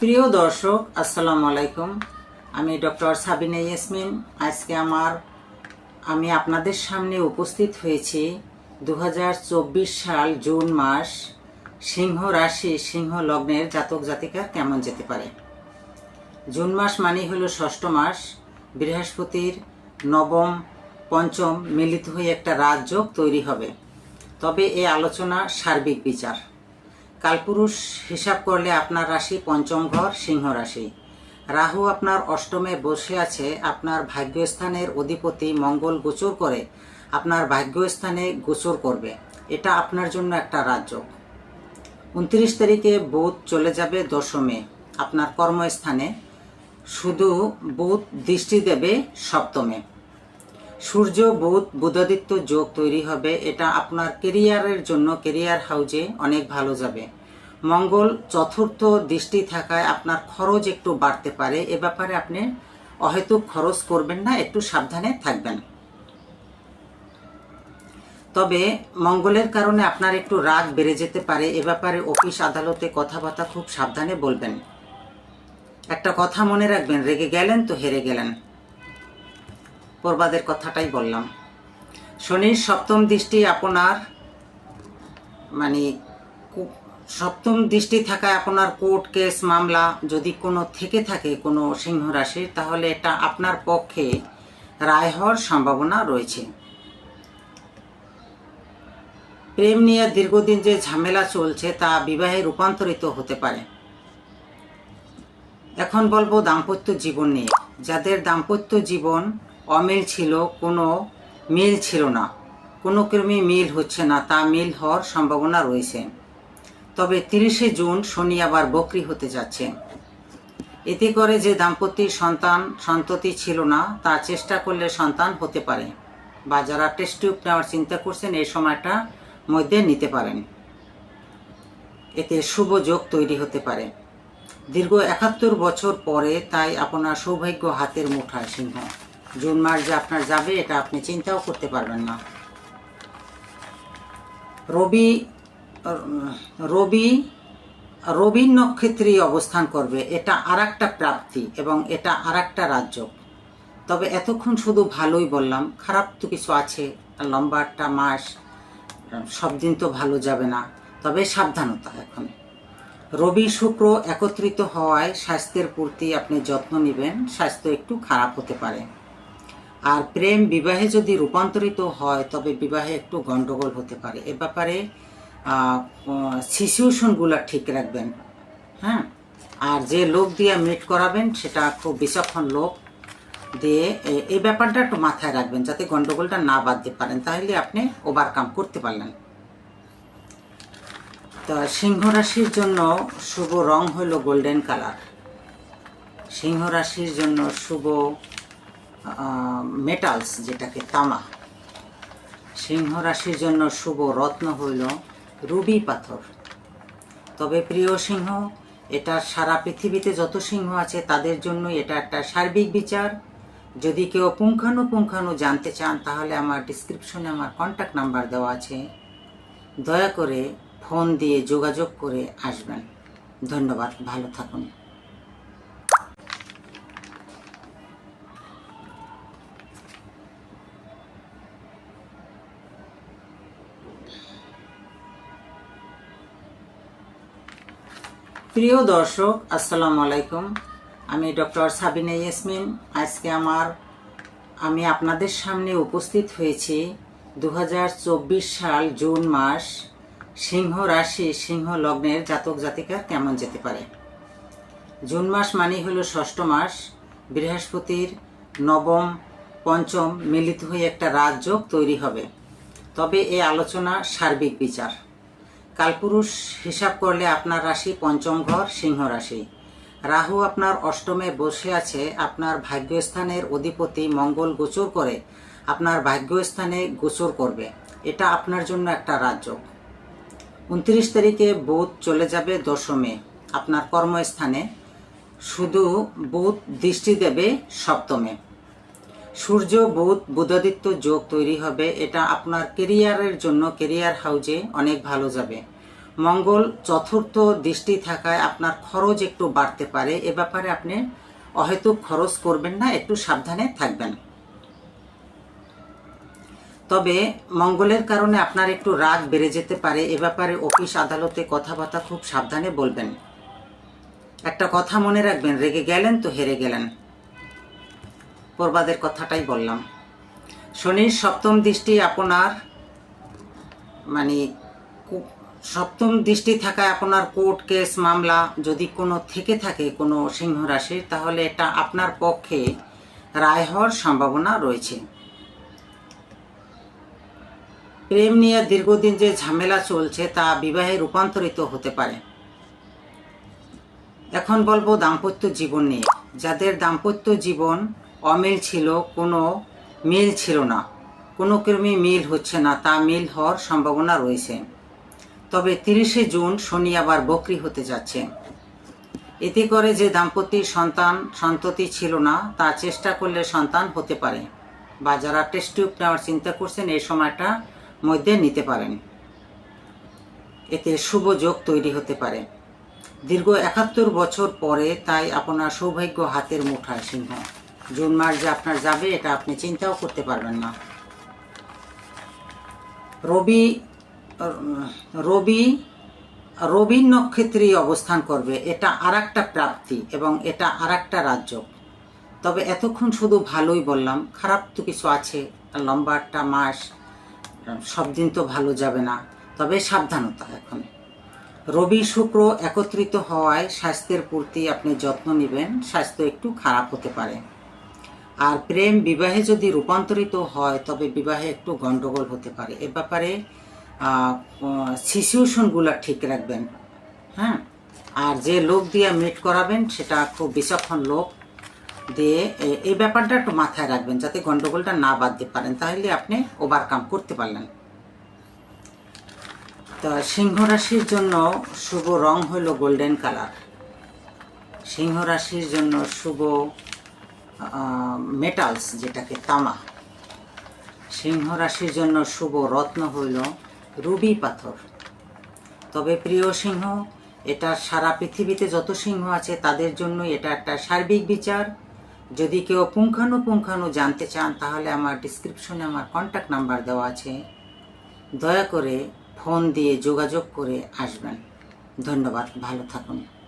প্রিয় দর্শক, আসসালামু আলাইকুম। আমি ডক্টর সাবিনা ইয়াসমিন। আজকে আমার, আমি আপনাদের সামনে উপস্থিত হয়েছি দু হাজার চব্বিশ সাল জুন মাস, সিংহ রাশি, সিংহ লগ্নের জাতক জাতিকা কেমন যেতে পারে? জুন মাস মানেই হলো ষষ্ঠ মাস। বৃহস্পতির নবম, পঞ্চম মিলিত হয়ে একটা রাজযোগ তৈরি হবে। তবে এই আলোচনা সার্বিক বিচার। কালপুরুষ হিসাব করলে আপনার রাশি পঞ্চম ঘর সিংহ রাশি। রাহু আপনার অষ্টমে বসে আছে, আপনার ভাগ্যস্থানের অধিপতি মঙ্গল গোচর করে আপনার ভাগ্যস্থানে গোচর করবে। এটা আপনার জন্য একটা রাজ্য। উনত্রিশ তারিখে বুধ চলে যাবে দশমে, আপনার কর্মস্থানে। শুধু বুধ দৃষ্টি দেবে সপ্তমে। সূর্য, বুধ, বুধাদিত্য যোগ তৈরি হবে। এটা আপনার কেরিয়ারের জন্য কেরিয়ার হাউজে অনেক ভালো যাবে। মঙ্গল চতুর্থ দৃষ্টি থাকায় আপনার খরচ একটু বাড়তে পারে। এ ব্যাপারে আপনি অহেতুক খরচ করবেন না, একটু সাবধানে থাকবেন। তবে মঙ্গলের কারণে আপনার একটু রাগ বেড়ে যেতে পারে। এ ব্যাপারে অফিস আদালতে কথাবার্তা খুব সাবধানে বলবেন। একটা কথা মনে রাখবেন, রেগে গেলেন তো হেরে গেলেন। পূর্বাদের কথাটাই বললাম। শনির সপ্তম দৃষ্টি আপনার মানে সপ্তম দৃষ্টি থাকায় আপনার কোর্ট কেস, মামলা যদি কোনো থেকে থাকে, কোনো সিংহ রাশির, তাহলে এটা আপনার পক্ষে রায় হওয়ার সম্ভাবনা রয়েছে। প্রেম নিয়ে দীর্ঘদিন যে ঝামেলা চলছে, তা বিবাহে রূপান্তরিত হতে পারে। এখন বলব দাম্পত্য জীবন নিয়ে। যাদের দাম্পত্য জীবন অমিল ছিল, কোনো মিল ছিল না। কোনো ক্রমে মিল হচ্ছে না, তা মিল হওয়ার সম্ভাবনা রয়েছে। তবে তিরিশে জুন শনি আবার বকরি হতে যাচ্ছে। এতে করে যে দাম্পত্যের সন্তান সন্ততি ছিল না, তা চেষ্টা করলে সন্তান হতে পারে। বা যারা টেস্ট টিউব নেওয়ার চিন্তা করছেন, এই সময়টা মধ্যে নিতে পারেন। এতে শুভ যোগ তৈরি হতে পারে। দীর্ঘ একাত্তর বছর পরে তাই আপনার সৌভাগ্য হাতের মুঠায় সিংহ। জুন মাস যে আপনার যাবে, এটা আপনি চিন্তাও করতে পারবেন না। রবি রবি রবি নক্ষত্রে অবস্থান করবে। এটা আর প্রাপ্তি এবং এটা আর একটা রাজ্য। তবে এতক্ষণ শুধু ভালোই বললাম। খারাপ তো কিছু আছে, লম্বা একটা মাস, সব দিন তো ভালো যাবে না। তবে সাবধানতা এখন। রবি, শুক্র একত্রিত হওয়ায় স্বাস্থ্যের প্রতি আপনি যত্ন নেবেন, স্বাস্থ্য একটু খারাপ হতে পারে। আর প্রেম বিবাহে যদি রূপান্তরিত হয়, তবে বিবাহে একটু গন্ডগোল হতে পারে। এ ব্যাপারে সিচুয়েশনগুলো ঠিক রাখবেন। হ্যাঁ? আর যে লোক দিয়ে মিট করাবেন, সেটা খুব বিচক্ষণ লোক দিয়ে এই ব্যাপারটা একটু মাথায় রাখবেন, যাতে গন্ডগোলটা না বাঁধতে পারেন। তাহলে আপনি ওভারকাম করতে পারলেন। তা সিংহ রাশির জন্য শুভ রং হলো গোল্ডেন কালার। সিংহ রাশির জন্য শুভ মেটালস যেটাকে তামা, সিংহ রাশির জন্য শুভ রত্ন হইল রুবি পাথর। তবে প্রিয় সিংহ, এটা সারা পৃথিবীতে যত সিংহ আছে তাদের জন্য এটা একটা সার্বিক বিচার। যদি কেউ পুঙ্খানুপুঙ্খানু জানতে চান, তাহলে আমার ডিসক্রিপশনে আমার কন্ট্যাক্ট নাম্বার দেওয়া আছে। দয়া করে ফোন দিয়ে যোগাযোগ করে আসবেন। ধন্যবাদ, ভালো থাকুন। প্রিয় দর্শক, আসসালামু আলাইকুম। আমি ডক্টর সাবিনা ইয়াসমিন। আজকে আমার, আমি আপনাদের সামনে উপস্থিত হয়েছি দু হাজার চব্বিশ সাল জুন মাস, সিংহ রাশি, সিংহ লগ্নের জাতক জাতিকা কেমন যেতে পারে? জুন মাস মানেই হলো ষষ্ঠ মাস। বৃহস্পতির নবম, পঞ্চম মিলিত হয়ে একটা রাজযোগ তৈরি হবে। তবে এই আলোচনা সার্বিক বিচার। কালপুরুষ হিসাব করলে আপনার রাশি পঞ্চম ঘর, সিংহ রাশি। রাহু আপনার অষ্টমে বসে আছে, আপনার ভাগ্যস্থানের অধিপতি মঙ্গল গোচর করে আপনার ভাগ্যস্থানে গোচর করবে। এটা আপনার জন্য একটা রাজ্য উনত্রিশ তারিখে বুধ চলে যাবে দশমে আপনার কর্মস্থানে। শুধু বুধ দৃষ্টি দেবে সপ্তমে। সূর্য, বুধ, বুধাদিত্য যোগ তৈরি হবে। এটা আপনার কেরিয়ারের জন্য, কেরিয়ার হাউজে অনেক ভালো যাবে। মঙ্গল, চতুর্থ দৃষ্টি থাকায় আপনার খরচ একটু বাড়তে পারে। এ ব্যাপারে আপনি অহেতুক খরচ করবেন না, একটু সাবধানে থাকবেন। তবে মঙ্গলের কারণে আপনার একটু রাগ বেড়ে যেতে পারে। এ ব্যাপারে অফিস, আদালতে কথাবার্তা খুব সাবধানে বলবেন। একটা কথা মনে রাখবেন, রেগে গেলেন তো হেরে গেলেন। পূর্বাদের কথাটাই বললাম। শনির সপ্তম দৃষ্টি আপনার মানে সপ্তম দৃষ্টি থাকায় আপনার কোর্ট কেস মামলা যদি কোনো থেকে থাকে, কোনো সিংহ রাশির তাহলে এটা আপনার পক্ষে রায় হওয়ার সম্ভাবনা রয়েছে। প্রেম নিয়ে দীর্ঘদিন যে ঝামেলা চলছে, তা বিবাহে রূপান্তরিত হতে পারে। এখন বলব দাম্পত্য জীবন নিয়ে। যাদের দাম্পত্য জীবন অমিল ছিল, কোনো মিল ছিল না। কোনো ক্রমে মিল হচ্ছে না, তা মিল হওয়ার সম্ভাবনা রয়েছে। তবে তিরিশে জুন শনি আবার বকরি হতে যাচ্ছে। এতে করে যে দাম্পত্যের সন্তান সন্ততি ছিল না, তা চেষ্টা করলে সন্তান হতে পারে বা যারা টেস্ট টিউব নেওয়ার চিন্তা করছেন, এই সময়টা মধ্যে নিতে পারেন। এতে শুভ যোগ তৈরি হতে পারে। দীর্ঘ একাত্তর বছর পরে তাই আপনার সৌভাগ্য হাতের মুঠায় সিংহ। জুন মাস যে আপনার যাবে, এটা আপনি চিন্তাও করতে পারবেন না। রবি রবি রবি নক্ষত্রে অবস্থান করবে। এটা আর প্রাপ্তি এবং এটা আর রাজ্য। তবে এতক্ষণ শুধু ভালোই বললাম। খারাপ তো কিছু আছে, লম্বা একটা মাস, সব দিন তো ভালো যাবে না। তবে সাবধানতা এখন। রবি শুক্র একত্রিত হওয়ায় স্বাস্থ্যের প্রতি আপনি যত্ন নেবেন, স্বাস্থ্য একটু খারাপ হতে পারে। আর প্রেম বিবাহে যদি রূপান্তরিত হয়, তবে বিবাহে একটু গন্ডগোল হতে পারে। এ ব্যাপারে সিচুয়েশনগুলো ঠিক রাখবেন। হ্যাঁ? আর যে লোক দিয়ে মিট করাবেন, সেটা খুব বিচক্ষণ লোক দিয়ে এই ব্যাপারটা একটু মাথায় রাখবেন, যাতে গন্ডগোলটা না বাঁধতে পারেন। তাহলে আপনি ওভারকাম করতে পারলেন। তা সিংহ রাশির জন্য শুভ রং হইল গোল্ডেন কালার সিংহ রাশির জন্য শুভ মেটালস যেটাকে তামা। সিংহ রাশির জন্য শুভ রত্ন হইল রুবি পাথর। তবে প্রিয় সিংহ, এটা সারা পৃথিবীতে যত সিংহ আছে, তাদের জন্য এটা একটা সার্বিক বিচার। যদি কেউ পুঙ্খানুপুঙ্খানু জানতে চান, তাহলে আমার ডিসক্রিপশনে আমার কন্ট্যাক্ট নাম্বার দেওয়া আছে। দয়া করে ফোন দিয়ে যোগাযোগ করে আসবেন। ধন্যবাদ, ভালো থাকুন।